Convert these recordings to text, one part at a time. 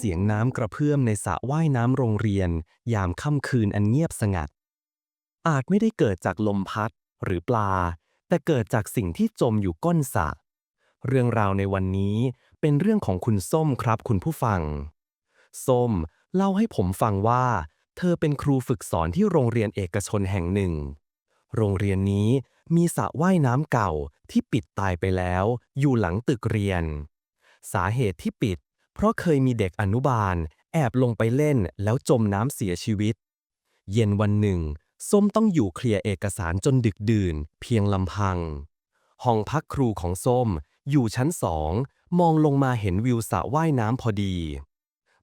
เสียงน้ำกระเพื่อมในสระว่ายน้ำโรงเรียน ยามค่ำคืนอันเงียบสงัด อาจไม่ได้เกิดจากลมพัดหรือปลา แต่เกิดจากสิ่งที่จมอยู่ก้นสระเรื่องราวในวันนี้เป็นเรื่องของคุณส้มครับคุณผู้ฟัง ส้มเล่าให้ผมฟังว่า เธอเป็นครูฝึกสอนที่โรงเรียนเอกชนแห่งหนึ่ง โรงเรียนนี้มีสระว่ายน้ำเก่าที่ปิดตายไปแล้ว อยู่หลังตึกเรียน สาเหตุที่ปิด เพราะเคยมีเด็กอนุบาล แอบลงไปเล่นแล้วจมน้ำเสียชีวิต เย็นวันหนึ่ง ส้มต้องอยู่เคลียร์เอกสารจนดึกดื่น เพียงลำพัง ห้องพักครูของส้ม อยู่ชั้นสองมองลงมาเห็นวิวสระว่ายน้ำพอดี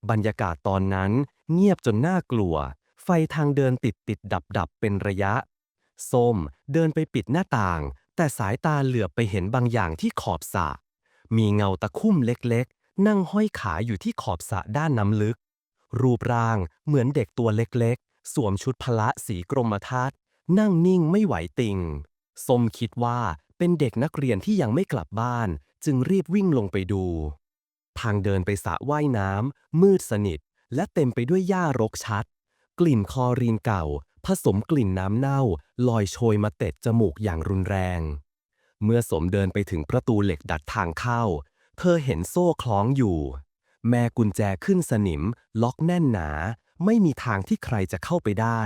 บรรยากาศตอนนั้นเงียบจนน่ากลัว ไฟทางเดินติดติดดับดับเป็นระยะ ส้มเดินไปปิดหน้าต่าง แต่สายตาเหลือบไปเห็นบางอย่างที่ขอบสระมีเงาตะคุ่มเล็ก นั่งห้อยขาอยู่ที่ขอบสระด้านน้ำลึก รูปร่างเหมือนเด็กตัวเล็กๆ สวมชุดพละสีกรมท่านั่งนิ่งไม่ไหวติงสมคิดว่าเป็นเด็กนักเรียนที่ยังไม่กลับบ้าน จึงรีบวิ่งลงไปดู ทางเดินไปสระว่ายน้ำมืดสนิท และเต็มไปด้วยหญ้ารกชัด กลิ่นคอรีนเก่า ผสมกลิ่นน้ำเน่า ลอยโชยมาเตะจมูกอย่างรุนแรง เมื่อสมเดินไปถึงประตูเหล็กดัดทางเข้า เธอเห็นโซ่คล้องอยู่ แม่กุญแจขึ้นสนิม ล็อกแน่นหนา ไม่มีทางที่ใครจะเข้าไปได้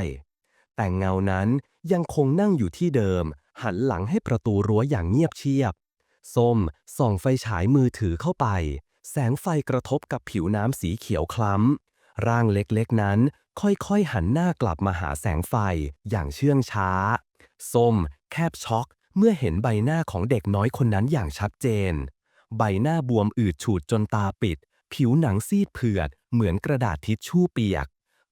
แต่เงานั้นยังคงนั่งอยู่ที่เดิม หันหลังให้ประตูรั้วอย่างเงียบเชียบ ส้มส่องไฟฉายมือถือเข้าไป แสงไฟกระทบกับผิวน้ำสีเขียวคล้ำ ร่างเล็กๆนั้นค่อยๆหันหน้ากลับมาหาแสงไฟอย่างเชื่องช้า ส้มแคบช็อกเมื่อเห็นใบหน้าของเด็กน้อยคนนั้นอย่างชัดเจน ใบหน้าบวมอืดฉูดจนตาปิด ผิวหนังซีดเผือด เหมือนกระดาษทิชชู่เปียก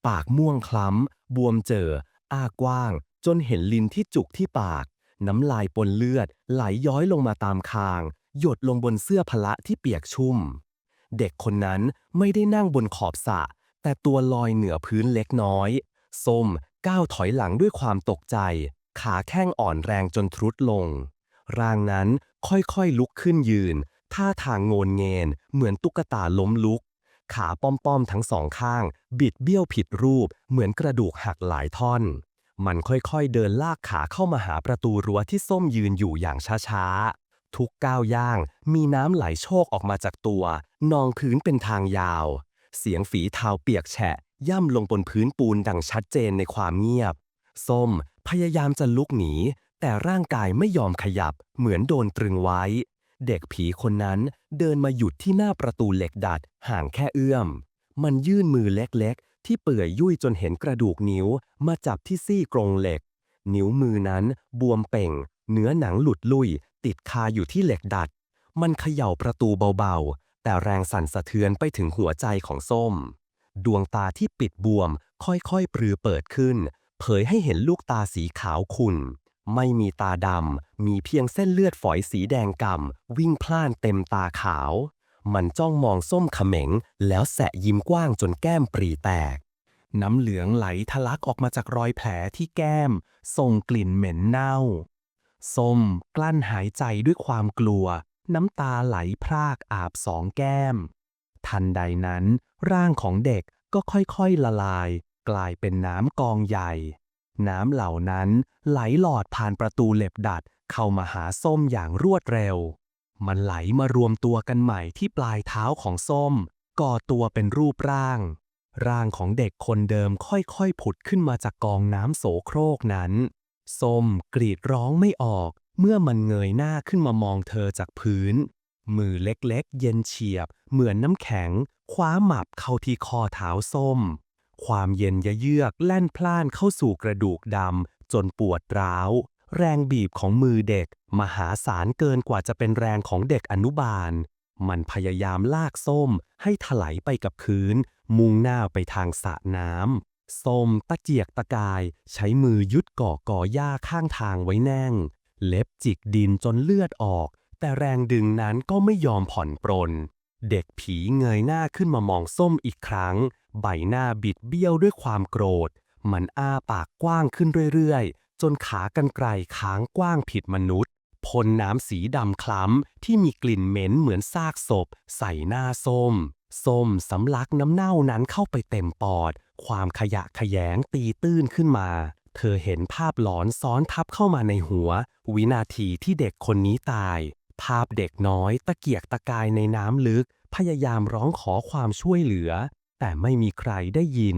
ปากม่วงคล้ำ บวมเจอ อ้ากว้าง จนเห็นลิ้นที่จุกที่ปาก น้ำลายปนเลือด ไหลย้อยลงมาตามคาง หยดลงบนเสื้อพละที่เปียกชุ่ม เด็กคนนั้นไม่ได้นั่งบนขอบสระแต่ตัวลอยเหนือพื้นเล็กน้อยส้มก้าวถอยหลังด้วยความตกใจ ขาแข้งอ่อนแรงจนทรุดลง ร่างนั้นค่อยๆลุกขึ้นยืน ท่าทางโงนเงน เหมือนตุ๊กตาล้มลุก ขาป้อมๆทั้งสองข้าง บิดเบี้ยวผิดรูป เหมือนกระดูกหักหลายท่อน มันค่อยๆเดินลากขาเข้ามาหาประตูรั้วที่ส้มยืนอยู่อย่างช้าๆ ทุกก้าวย่าง มีน้ำไหลโชกออกมาจากตัว นองพื้นเป็นทางยาว เสียงฝีเท้าเปียกแฉะ ย่ำลงบนพื้นปูนดังชัดเจนในความเงียบ ส้มพยายามจะลุกหนีแต่ร่างกายไม่ยอมขยับ เหมือนโดนตรึงไว้ เด็กผีคนนั้นเดินมาหยุดที่หน้าประตูเหล็กดัดห่างแค่เอื้อม มันยื่นมือเล็กๆ ที่เปื่อยยุ่ยจนเห็นกระดูกนิ้ว มาจับที่ซี่กรงเหล็ก นิ้วมือนั้นบวมเป่ง เนื้อหนังหลุดลุย ติดคาอยู่ที่เหล็กดัด มันเขย่าประตูเบาๆ แต่แรงสั่นสะเทือนไปถึงหัวใจของส้ม ดวงตาที่ปิดบวมค่อยๆปรือเปิดขึ้น เผยให้เห็นลูกตาสีขาวขุ่น ไม่มีตาดำ มีเพียงเส้นเลือดฝอยสีแดงก่ำวิ่งพล่านเต็มตาขาว มันจ้องมองส้มเขม็ง แล้วแสะยิ้มกว้างจนแก้มปรีแตก น้ำเหลืองไหลทะลักออกมาจากรอยแผลที่แก้ม ส่งกลิ่นเหม็นเน่า ส้มกลั้นหายใจด้วยความกลัว น้ำตาไหลพรากอาบสองแก้ม ทันใดนั้น ร่างของเด็กก็ค่อยๆละลาย กลายเป็นน้ำกองใหญ่ น้ำเหล่านั้นไหลหลอดผ่านประตูเหล็บดัดเข้ามาหาส้มอย่างรวดเร็ว มันไหลมารวมตัวกันใหม่ที่ปลายเท้าของส้ม ก่อตัวเป็นรูปร่าง ร่างของเด็กคนเดิมค่อยๆผุดขึ้นมาจากกองน้ำโสโครกนั้น ส้มกรีดร้องไม่ออก เมื่อมันเงยหน้าขึ้นมามองเธอจากพื้น มือเล็กๆ เย็นเฉียบ เหมือนน้ำแข็ง คว้าหมับเข้าที่คอเท้าส้ม ความเย็นยะเยือกแล่นพล่านเข้าสู่กระดูกดำจนปวดร้าว แรงบีบของมือเด็ก มหาศาลเกินกว่าจะเป็นแรงของเด็กอนุบาล มันพยายามลากส้มให้ถลายไปกับพื้น มุ่งหน้าไปทางสระน้ำส้มตะเกียกตะกาย ใช้มือยุดก่อกอหญ้าข้างทางไว้แน่ง เล็บจิกดินจนเลือดออก แต่แรงดึงนั้นก็ไม่ยอมผ่อนปรนเด็กผีเงยหน้าขึ้นมามองส้มอีกครั้ง ใบหน้าบิดเบี้ยวด้วยความโกรธ มันอ้าปากกว้างขึ้นเรื่อยๆ จนขากรรไกรค้างกว้างผิดมนุษย์พ่นน้ำสีดำคล้ำที่มีกลิ่นเหม็นเหมือนซากศพ ใส่หน้าส้ม ส้มสำลักน้ำเน่านั้นเข้าไปเต็มปอด ความขยะแขยงตีตื้นขึ้นมา เธอเห็นภาพหลอนซ้อนทับเข้ามาในหัว วินาทีที่เด็กคนนี้ตาย ภาพเด็กน้อยตะเกียกตะกายในน้ำลึก พยายามร้องขอความช่วยเหลือ แต่ไม่มีใครได้ยิน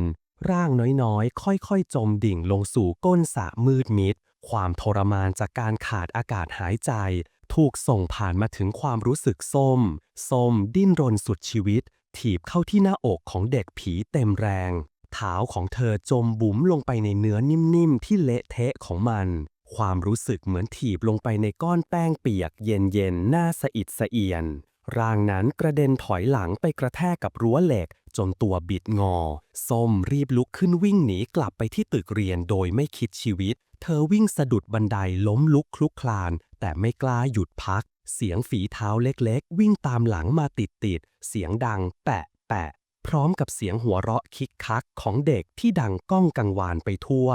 ร่างน้อยๆ ค่อยๆ จมดิ่งลงสู่ก้นสระมืดมิด ความทรมานจากการขาดอากาศหายใจ ถูกส่งผ่านมาถึงความรู้สึกส้ม ส้มดิ้นรนสุดชีวิต ถีบเข้าที่หน้าอกของเด็กผีเต็มแรงเท้าของเธอจมบุ๋มลงไปในเนื้อนิ่มๆ ที่เละเทะของมัน ความรู้สึกเหมือนถีบลงไปในก้อนแป้งเปียกเย็นๆ หน้าสะอิดสะเอียน ร่างนั้นกระเด็นถอยหลังไปกระแทกกับรั้วเหล็ก จนตัวบิดงอ ส้มรีบลุกขึ้นวิ่งหนีกลับไปที่ตึกเรียนโดยไม่คิดชีวิต เธอวิ่งสะดุดบันไดล้มลุกคลุกคลาน แต่ไม่กล้าหยุดพัก เสียงฝีเท้าเล็กๆ วิ่งตามหลังมาติดๆ เสียงดังแปะแปะพร้อมกับเสียงหัวเราะคิกคักของเด็กที่ดังก้องกังวานไปทั่ว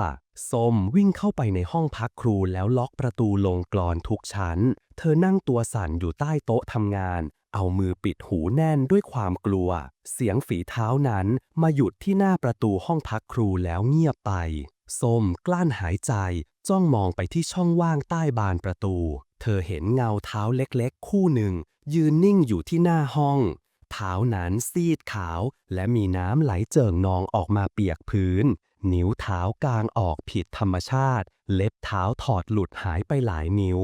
ส้มวิ่งเข้าไปในห้องพักครูแล้วล็อกประตูลงกรอนทุกชั้น เธอนั่งตัวสั่นอยู่ใต้โต๊ะทำงาน เอามือปิดหูแน่นด้วยความกลัว เสียงฝีเท้านั้นมาหยุดที่หน้าประตูห้องพักครูแล้วเงียบไป ส้มกลั้นหายใจ จ้องมองไปที่ช่องว่างใต้บานประตู เธอเห็นเงาเท้าเล็กๆ คู่หนึ่ง ยืนนิ่งอยู่ที่หน้าห้อง เท้านั้นซีดขาว และมีน้ำไหลเจิ่งนองออกมาเปียกพื้น นิ้วเท้ากางออกผิดธรรมชาติ เล็บเท้าถอดหลุดหายไปหลายนิ้ว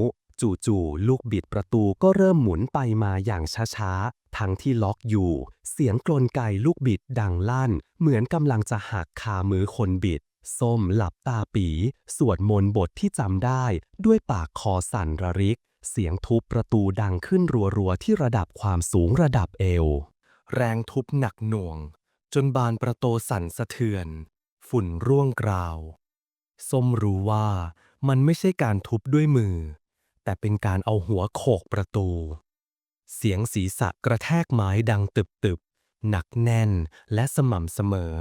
จู่ๆลูกบิดประตูก็เริ่มหมุนไปมาอย่างช้าๆ ทั้งที่ล็อกอยู่ เสียงกลนไกลูกบิดดังลั่น เหมือนกำลังจะหักคามือคนบิด ส้มหลับตาปี สวดมนต์บทที่จำได้ ด้วยปากคอสั่นระริก เสียงทุบประตูดังขึ้นรัวๆ ที่ระดับความสูงระดับเอว แรงทุบหนักหน่วง จนบานประตูสั่นสะเทือน ฝุ่นร่วงกราว ส้มรู้ว่ามันไม่ใช่การทุบด้วยมือ แต่เป็นการเอาหัวโขกประตู เสียงศีรษะกระแทกไม้ดังตึบๆ หนักแน่นและสม่ำเสมอ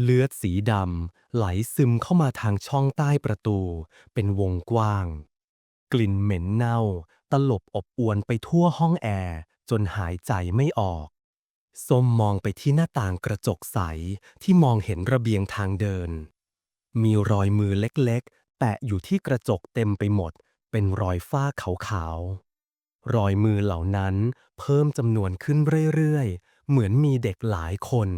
เลือดสีดำไหลซึมเข้ามาทางช่องใต้ประตู เป็นวงกว้าง กลิ่นเหม็นเน่า ตลบอบอวนไปทั่วห้องแอร์ จนหายใจไม่ออกส้มมองไปที่หน้าต่างกระจกใสที่มองเห็นระเบียงทางเดิน มีรอยมือเล็กๆ แปะอยู่ที่กระจกเต็มไปหมด เป็นรอยฝ้าขาวๆ รอยมือเหล่านั้นเพิ่มจำนวนขึ้นเรื่อยๆ เหมือนมีเด็กหลายคน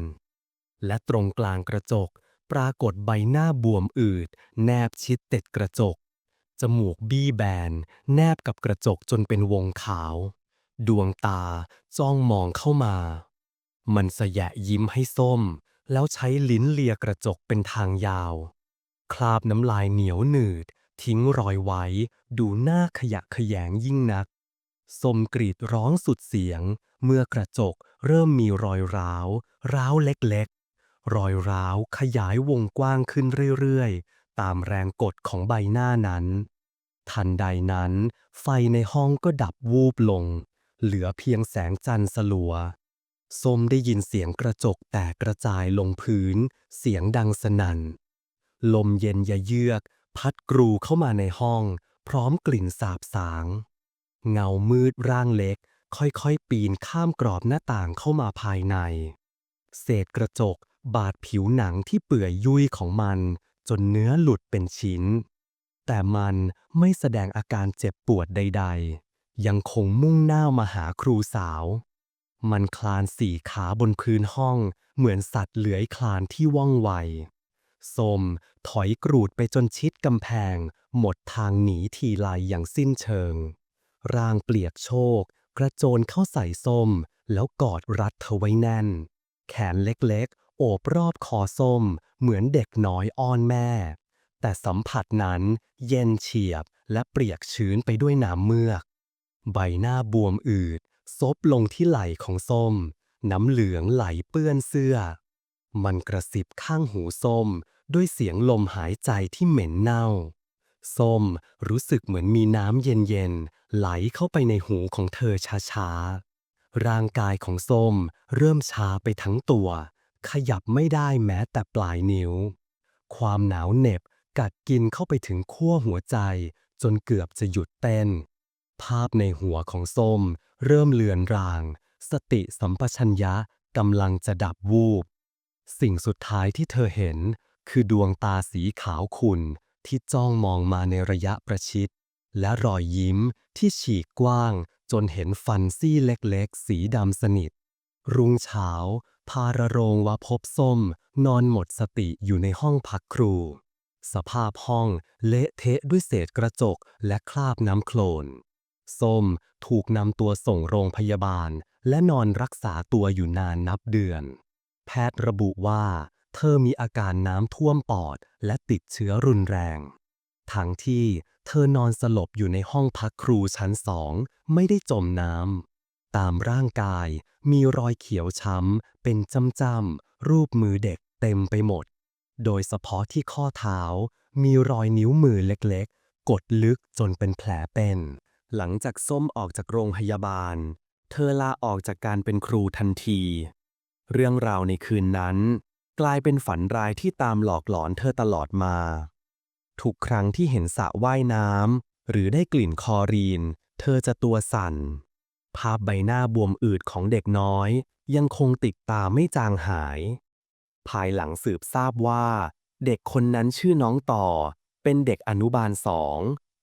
และตรงกลางกระจกปรากฏใบหน้าบวมอืด แนบชิดติดกระจก จมูกบี้แบน แนบกับกระจกจนเป็นวงขาว ดวงตาจ้องมองเข้ามา มันสยะยิ้มให้ส้ม แล้วใช้ลิ้นเลียกระจกเป็นทางยาว คราบน้ำลายเหนียวหนืด ทิ้งรอยไว้ ดูหน้าขยะขยงยิ่งนักส้มกรีดร้องสุดเสียง เมื่อกระจกเริ่มมีรอยร้าว ร้าวเล็กๆ รอยร้าวขยายวงกว้างขึ้นเรื่อยๆ ตามแรงกดของใบหน้านั้น ทันใดนั้น ไฟในห้องก็ดับวูบลง เหลือเพียงแสงจันทร์สลัวส้มได้ยินเสียงกระจกแตกกระจายลงพื้น เสียงดังสนั่น ลมเย็นยะเยือก พัดกรูเข้ามาในห้อง พร้อมกลิ่นสาบสาง เงามืดร่างเล็ก ค่อยๆ ปีนข้ามกรอบหน้าต่างเข้ามาภายใน เศษกระจกบาดผิวหนังที่เปื่อยยุ่ยของมัน จนเนื้อหลุดเป็นชิ้น แต่มันไม่แสดงอาการเจ็บปวดใด ๆ ยังคงมุ่งหน้ามาหาครูสาว มันคลานสี่ขาบนพื้นห้อง เหมือนสัตว์เลื้อยคลานที่ว่องไว สมถอยกรูดไปจนชิดกำแพง หมดทางหนีทีไลอย่างสิ้นเชิง ร่างเปลียกโชก กระโจนเข้าใส่ส้ม แล้วกอดรัดเธอไว้แน่น แขนเล็กๆ โอบรอบคอส้ม เหมือนเด็กน้อยอ้อนแม่ แต่สัมผัสนั้นเย็นเฉียบและเปียกชื้นไปด้วยน้ำเมือก ใบหน้าบวมอืด ซบลงที่ไหล่ของส้ม น้ำเหลืองไหลเปื้อนเสื้อ มันกระซิบข้างหูส้ม ด้วยเสียงลมหายใจที่เหม็นเน่า ส้มรู้สึกเหมือนมีน้ำเย็นๆ ไหลเข้าไปในหูของเธอช้าๆ ร่างกายของส้มเริ่มชาไปทั้งตัว ขยับไม่ได้แม้แต่ปลายนิ้ว ความหนาวเหน็บกัดกินเข้าไปถึงขั้วหัวใจ จนเกือบจะหยุดเต้น ภาพในหัวของส้ม เริ่มเลือนราง สติสัมปชัญญะกำลังจะดับวูบ สิ่งสุดท้ายที่เธอเห็น คือดวงตาสีขาวขุ่นที่จ้องมองมาในระยะประชิด และรอยยิ้มที่ฉีกกว้าง จนเห็นฟันซี่เล็กๆ สีดำสนิท รุ่งเช้า พาระโรงว่าพบส้ม นอนหมดสติอยู่ในห้องพักครู สภาพห้องเละเทะด้วยเศษกระจกและคราบน้ำโคลน ส้มถูกนำตัวส่งโรงพยาบาล และนอนรักษาตัวอยู่นานนับเดือน แพทย์ระบุว่า เธอมีอาการน้ำท่วมปอดและติดเชื้อรุนแรง ทั้งที่เธอนอนสลบอยู่ในห้องพักครูชั้นสอง ไม่ได้จมน้ำ ตามร่างกายมีรอยเขียวช้ำ เป็นจ้ำๆ รูปมือเด็กเต็มไปหมด โดยเฉพาะที่ข้อเท้า มีรอยนิ้วมือเล็กๆ กดลึกจนเป็นแผลเป็น หลังจากส้มออกจากโรงพยาบาล เธอลาออกจากการเป็นครูทันที เรื่องราวในคืนนั้น กลายเป็นฝันร้ายที่ตามหลอกหลอนเธอตลอดมา ทุกครั้งที่เห็นสระว่ายน้ำหรือได้กลิ่นคอรีน เธอจะตัวสั่น ภาพใบหน้าบวมอืดของเด็กน้อย ยังคงติดตาไม่จางหาย ภายหลังสืบทราบว่า เด็กคนนั้นชื่อน้องต่อ เป็นเด็กอนุบาลสอง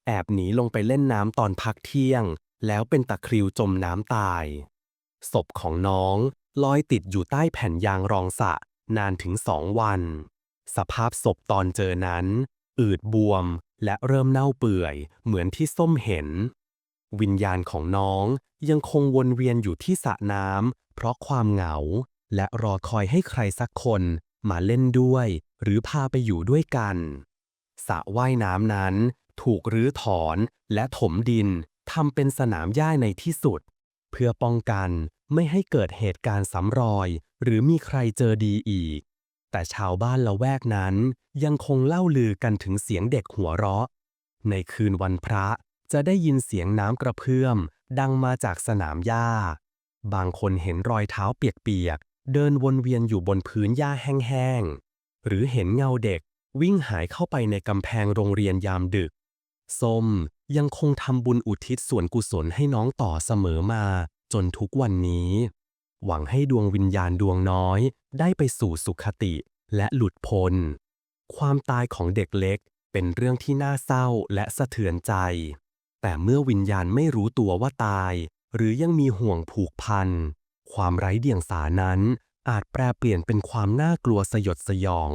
แอบหนีลงไปเล่นน้ำตอนพักเที่ยง แล้วเป็นตะคริวจมน้ำตาย ศพของน้องลอยติดอยู่ใต้แผ่นยางรองสระ นานถึงสองวัน สภาพศพตอนเจอนั้น อืดบวมและเริ่มเน่าเปื่อยเหมือนที่ส้มเห็น วิญญาณของน้องยังคงวนเวียนอยู่ที่สระน้ำเพราะความเหงา และรอคอยให้ใครสักคนมาเล่นด้วย หรือพาไปอยู่ด้วยกันสระว่ายน้ำนั้นถูกรื้อถอนและถมดินทำเป็นสนามหญ้าในที่สุด เพื่อป้องกันไม่ให้เกิดเหตุการณ์ซ้ำรอย หรือมีใครเจอดีอีก แต่ชาวบ้านละแวกนั้นยังคงเล่าลือกันถึงเสียงเด็กหัวเราะ ในคืนวันพระจะได้ยินเสียงน้ำกระเพื่อม ดังมาจากสนามหญ้า บางคนเห็นรอยเท้าเปียกๆ เดินวนเวียนอยู่บนพื้นหญ้าแห้งๆ หรือเห็นเงาเด็กวิ่งหายเข้าไปในกำแพงโรงเรียนยามดึก ส้มยังคงทำบุญอุทิศส่วนกุศลให้น้องต่อเสมอมาจนทุกวันนี้ หวังให้ดวงวิญญาณดวงน้อย ได้ไปสู่สุขติและหลุดพ้น ความตายของเด็กเล็กเป็นเรื่องที่น่าเศร้าและสะเทือนใจ แต่เมื่อวิญญาณไม่รู้ตัวว่าตาย หรือยังมีห่วงผูกพัน ความไร้เดียงสานั้น อาจแปลเปลี่ยนเป็นความน่ากลัวสยดสยอง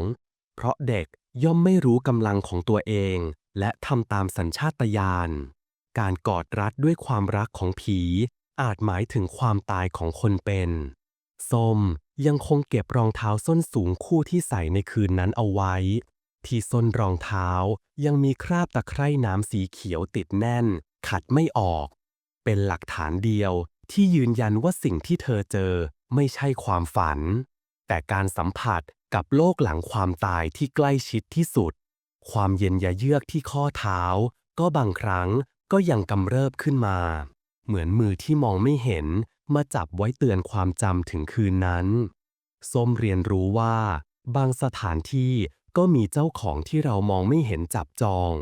เพราะเด็กย่อมไม่รู้กำลังของตัวเอง และทำตามสัญชาตญาณ การกอดรัดด้วยความรักของผี อาจหมายถึงความตายของคนเป็น ส้มยังคงเก็บรองเท้าส้นสูงคู่ที่ใส่ในคืนนั้นเอาไว้ ที่ส้นรองเท้ายังมีคราบตะไคร่น้ำสีเขียวติดแน่น ขัดไม่ออก เป็นหลักฐานเดียวที่ยืนยันว่าสิ่งที่เธอเจอไม่ใช่ความฝัน แต่การสัมผัสกับโลกหลังความตายที่ใกล้ชิดที่สุด ความเย็นยะเยือกที่ข้อเท้า ก็บางครั้งก็ยังกำเริบขึ้นมา เหมือนมือที่มองไม่เห็นมาจับไว้เตือนความจำถึงคืนนั้น ส้มเรียนรู้ว่า บางสถานที่ก็มีเจ้าของที่เรามองไม่เห็นจับจอง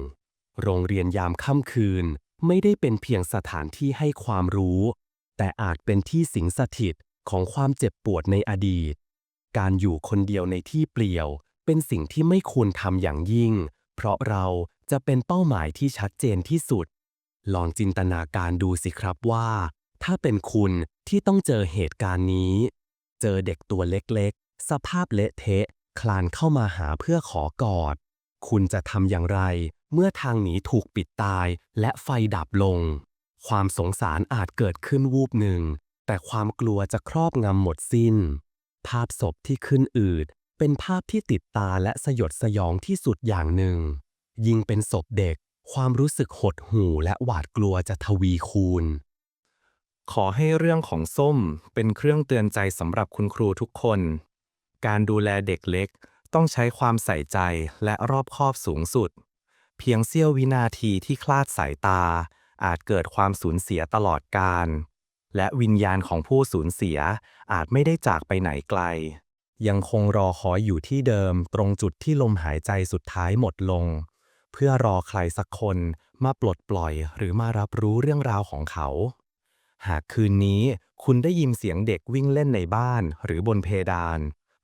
โรงเรียนยามค่ำคืนไม่ได้เป็นเพียงสถานที่ให้ความรู้ แต่อาจเป็นที่สิงสถิตของความเจ็บปวดในอดีต การอยู่คนเดียวในที่เปลี่ยว เป็นสิ่งที่ไม่ควรทำอย่างยิ่ง เพราะเราจะเป็นเป้าหมายที่ชัดเจนที่สุด ลองจินตนาการดูสิครับว่า ถ้าเป็นคุณที่ต้องเจอเหตุการณ์นี้ เจอเด็กตัวเล็กๆ สภาพเละเทะ คลานเข้ามาหาเพื่อขอกอด คุณจะทำอย่างไร เมื่อทางหนีถูกปิดตายและไฟดับลง ความสงสารอาจเกิดขึ้นวูบหนึ่ง แต่ความกลัวจะครอบงำหมดสิ้น ภาพศพที่ขึ้นอืด เป็นภาพที่ติดตาและสยดสยองที่สุดอย่างหนึ่ง ยิ่งเป็นศพเด็ก ความรู้สึกหดหู่และหวาดกลัวจะทวีคูณ ขอให้เรื่องของส้มเป็นเครื่องเตือนใจสำหรับคุณครูทุกคน การดูแลเด็กเล็กต้องใช้ความใส่ใจและรอบคอบสูงสุด เพียงเสี้ยววินาทีที่คลาดสายตา อาจเกิดความสูญเสียตลอดกาลและวิญญาณของผู้สูญเสียอาจไม่ได้จากไปไหนไกล ยังคงรอคอยอยู่ที่เดิมตรงจุดที่ลมหายใจสุดท้ายหมดลง เพื่อรอใครสักคนมาปลดปล่อยหรือมารับรู้เรื่องราวของเขา หากคืนนี้คุณได้ยินเสียงเด็กวิ่งเล่นในบ้านหรือบนเพดาน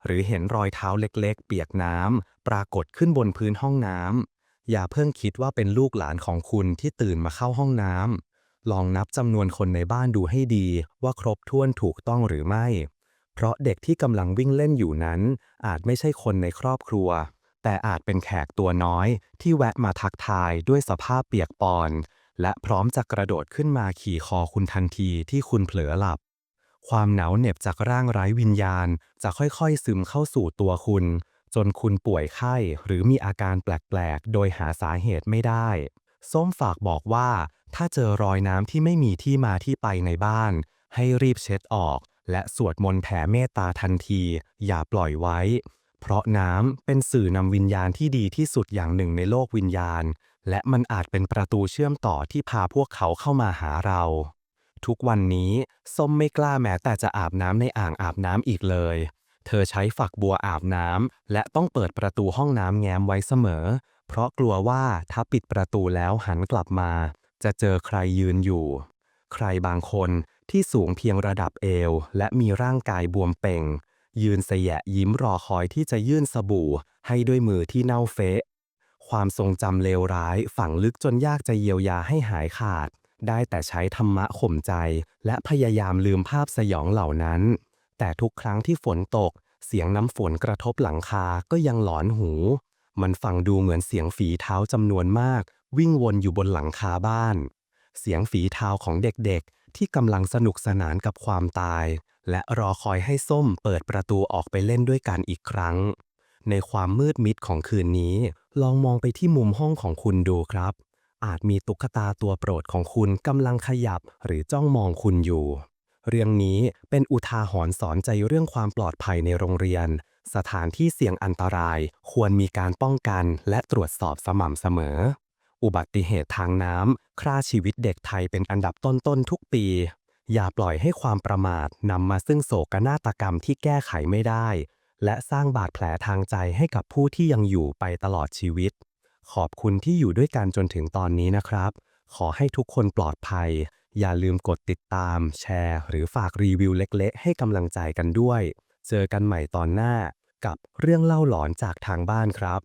หรือเห็นรอยเท้าเล็กๆ เปียกน้ำปรากฏขึ้นบนพื้นห้องน้ำอย่าเพิ่งคิดว่าเป็นลูกหลานของคุณที่ตื่นมาเข้าห้องน้ำลองนับจำนวนคนในบ้านดูให้ดีว่าครบถ้วนถูกต้องหรือไม่ เพราะเด็กที่กำลังวิ่งเล่นอยู่นั้น อาจไม่ใช่คนในครอบครัว แต่อาจเป็นแขกตัวน้อยที่แวะมาทักทายด้วยสภาพเปียกปอน และพร้อมจะกระโดดขึ้นมาขี่คอคุณทันทีที่คุณเผลอหลับ ความหนาวเหน็บจากร่างไร้วิญญาณจะค่อยๆ ซึมเข้าสู่ตัวคุณ จนคุณป่วยไข้หรือมีอาการแปลกๆ โดยหาสาเหตุไม่ได้ ส้มฝากบอกว่า ถ้าเจอรอยน้ำที่ไม่มีที่มาที่ไปในบ้าน ให้รีบเช็ดออก และสวดมนต์แผ่เมตตาทันที อย่าปล่อยไว้ เพราะน้ำเป็นสื่อนำวิญญาณที่ดีที่สุดอย่างหนึ่งในโลกวิญญาณ และมันอาจเป็นประตูเชื่อมต่อที่พาพวกเขาเข้ามาหาเรา ทุกวันนี้ส้มไม่กล้าแม้แต่จะอาบน้ำในอ่างอาบน้ำอีกเลย เธอใช้ฝักบัวอาบน้ำและต้องเปิดประตูห้องน้ำแง้มไว้เสมอ เพราะกลัวว่าถ้าปิดประตูแล้วหันกลับมา จะเจอใครยืนอยู่ ใครบางคนที่สูงเพียงระดับเอว และมีร่างกายบวมเป่ง ยืนเสยะยิ้มรอคอยที่จะยื่นสบู่ ให้ด้วยมือที่เน่าเฟะ ความทรงจำเลวร้ายฝังลึกจนยากจะเยียวยาให้หายขาด ได้แต่ใช้ธรรมะข่มใจ และพยายามลืมภาพสยองเหล่านั้น แต่ทุกครั้งที่ฝนตก เสียงน้ำฝนกระทบหลังคาก็ยังหลอนหู มันฟังดูเหมือนเสียงฝีเท้าจำนวนมาก วิ่งวนอยู่บนหลังคาบ้าน เสียงฝีเท้าของเด็กๆ ที่กำลังสนุกสนานกับความตาย และรอคอยให้ส้มเปิดประตูออกไปเล่นด้วยกันอีกครั้ง ในความมืดมิดของคืนนี้ ลองมองไปที่มุมห้องของคุณดูครับ อาจมีตุ๊กตาตัวโปรดของคุณกำลังขยับหรือจ้องมองคุณอยู่ เรื่องนี้เป็นอุทาหรณ์สอนใจเรื่องความปลอดภัยในโรงเรียน สถานที่เสี่ยงอันตราย ควรมีการป้องกันและตรวจสอบสม่ำเสมอ อุบัติเหตุทางน้ำฆ่าชีวิตเด็กไทยเป็นอันดับต้นๆทุกปี อย่าปล่อยให้ความประมาทนำมาซึ่งโศกนาฏกรรมที่แก้ไขไม่ได้ และสร้างบาดแผลทางใจให้กับผู้ที่ยังอยู่ไปตลอดชีวิต ขอบคุณที่อยู่ด้วยกันจนถึงตอนนี้นะครับ ขอให้ทุกคนปลอดภัย อย่าลืมกดติดตาม แชร์ หรือฝากรีวิวเล็กๆ ให้กำลังใจกันด้วย เจอกันใหม่ตอนหน้ากับเรื่องเล่าหลอนจากทางบ้านครับ